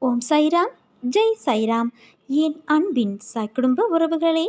ஓம் சைராம் ஜெய் சைராம். என் அன்பின் சக்குடும்ப உறவுகளே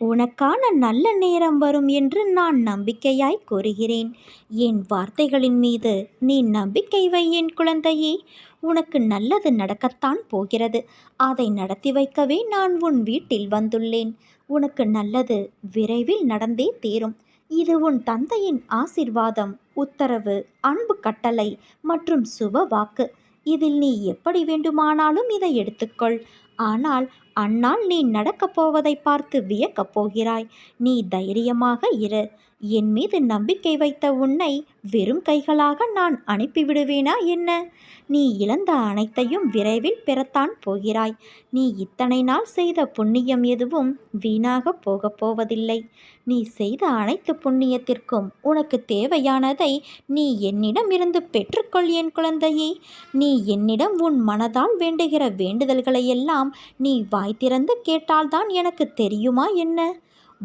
உனக்கான நல்ல நேரம் வரும் என்று நான் நம்பிக்கையாய் கூறுகிறேன். என் வார்த்தைகளின் மீது நீ நம்பிக்கை வை என் குழந்தையே. உனக்கு நல்லது நடக்கத்தான் போகிறது. அதை நடத்தி வைக்கவே நான் உன் வீட்டில் வந்துள்ளேன். உனக்கு நல்லது விரைவில் நடந்தே தீரும். இது உன் தந்தையின் ஆசிர்வாதம் உத்தரவு அன்பு கட்டளை மற்றும் சுப வாக்கு. இதில் நீ எப்படி வேண்டுமானாலும் இதை எடுத்துக்கொள். ஆனால் அன்னால் நீ நடக்கப் போவதை பார்த்து வியக்கப் போகிறாய். நீ தைரியமாக இரு. என் மீது நம்பிக்கை வைத்த உன்னை வெறும் கைகளாக நான் அனுப்பிவிடுவேனா என்ன? நீ இழந்த அனைத்தையும் விரைவில் பெறத்தான் போகிறாய். நீ இத்தனை நாள் செய்த புண்ணியம் எதுவும் வீணாக போகப் போவதில்லை. நீ செய்த அனைத்து புண்ணியத்திற்கும் உனக்கு தேவையானதை நீ என்னிடம் இருந்து பெற்றுக்கொள் என் குழந்தையே. நீ என்னிடம் உன் மனதால் வேண்டுகிற வேண்டுதல்களையெல்லாம் நீ வாய் திறந்து கேட்டால்தான் எனக்கு தெரியுமா என்ன?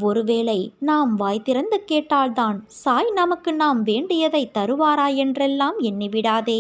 ஒருவேளை நாம் வாய் திறந்து கேட்டால்தான் சாய் நமக்கு நாம் வேண்டியதை தருவாரா என்றெல்லாம் எண்ணிவிடாதே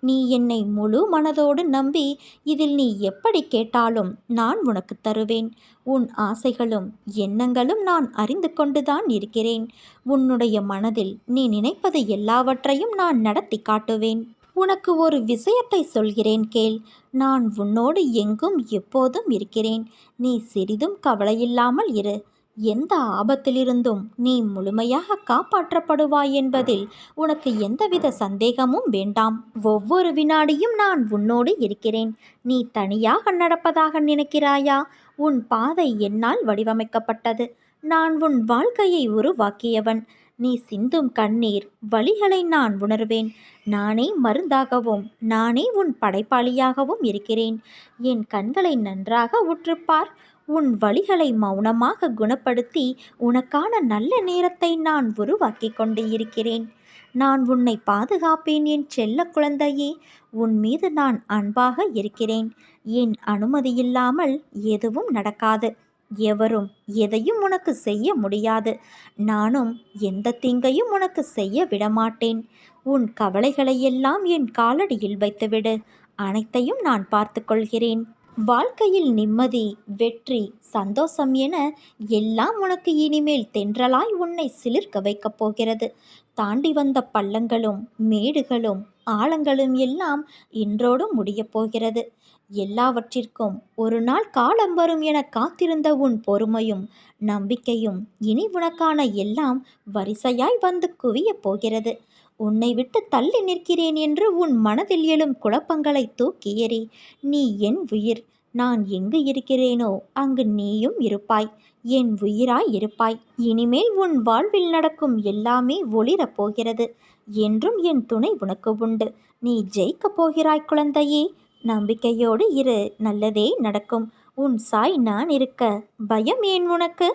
நீ என்னை முழு மனதோடு நம்பி இதில் நீ எப்படி கேட்டாலும் நான் உனக்கு தருவேன். உன் ஆசைகளும் எண்ணங்களும் நான் அறிந்து கொண்டுதான் இருக்கிறேன். உன்னுடைய மனதில் நீ நினைப்பது எல்லாவற்றையும் நான் நடத்தி காட்டுவேன். உனக்கு ஒரு விஷயத்தை சொல்கிறேன் கேள். நான் உன்னோடு எங்கும் எப்போதும் இருக்கிறேன். நீ சிறிதும் கவலையில்லாமல் இரு. எந்த ஆபத்திலிருந்தும் நீ முழுமையாக காப்பாற்றப்படுவாய் என்பதில் உனக்கு எந்தவித சந்தேகமும் வேண்டாம். ஒவ்வொரு வினாடியும் நான் உன்னோடு இருக்கிறேன். நீ தனியாக நடப்பதாக நினைக்கிறாயா? உன் பாதை என்னால் வடிவமைக்கப்பட்டது. நான் உன் வாழ்க்கையை உருவாக்கியவன். நீ சிந்தும் கண்ணீர் வழிகளை நான் உணர்வேன். நானே மருந்தாகவும் நானே உன் படைப்பாளியாகவும் இருக்கிறேன். என் கண்களை நன்றாக உற்றுப்பார். உன் வழிகளை மௌனமாக குணப்படுத்தி உனக்கான நல்ல நேரத்தை நான் உருவாக்கி கொண்டு இருக்கிறேன். நான் உன்னை பாதுகாப்பேன் என் செல்ல குழந்தையே. உன் மீது நான் அன்பாக இருக்கிறேன். என் அனுமதியில்லாமல் எதுவும் நடக்காது. எவரும் எதையும் உனக்கு செய்ய முடியாது. நானும் எந்த தீங்கையும் உனக்கு செய்ய விடமாட்டேன். உன் கவலைகளையெல்லாம் என் காலடியில் வைத்துவிடு. அனைத்தையும் நான் பார்த்து கொள்கிறேன். வாழ்க்கையில் நிம்மதி வெற்றி சந்தோஷம் என எல்லாம் உனக்கு இனிமேல் தென்றலாய் உன்னை சிலிர்க்க வைக்கப் போகிறது. தாண்டி வந்த பள்ளங்களும் மேடுகளும் ஆழங்களும் எல்லாம் இன்றோடு முடியப் போகிறது. எல்லாவற்றிற்கும் ஒரு நாள் காலம் வரும் என காத்திருந்த உன் பொறுமையும் நம்பிக்கையும் இனி உனக்கான எல்லாம் வரிசையாய் வந்து குவியப் போகிறது. உன்னை விட்டு தள்ளி நிற்கிறேன் என்று உன் மனதில் எழும் குழப்பங்களை தூக்கி எறி நீ என் உயிர் நான் எங்கு இருக்கிறேனோ அங்கு நீயும் இருப்பாய். என் உயிராய் இருப்பாய். இனிமேல் உன் வாழ்வில் நடக்கும் எல்லாமே ஒளிரப் போகிறது. என்றும் என் துணை உனக்கு உண்டு. நீ ஜெயிக்கப் போகிறாய் குழந்தையே. நம்பிக்கையோடு இரு. நல்லதே நடக்கும். உன் சாய் நான் இருக்க. பயம் ஏன் உனக்கு?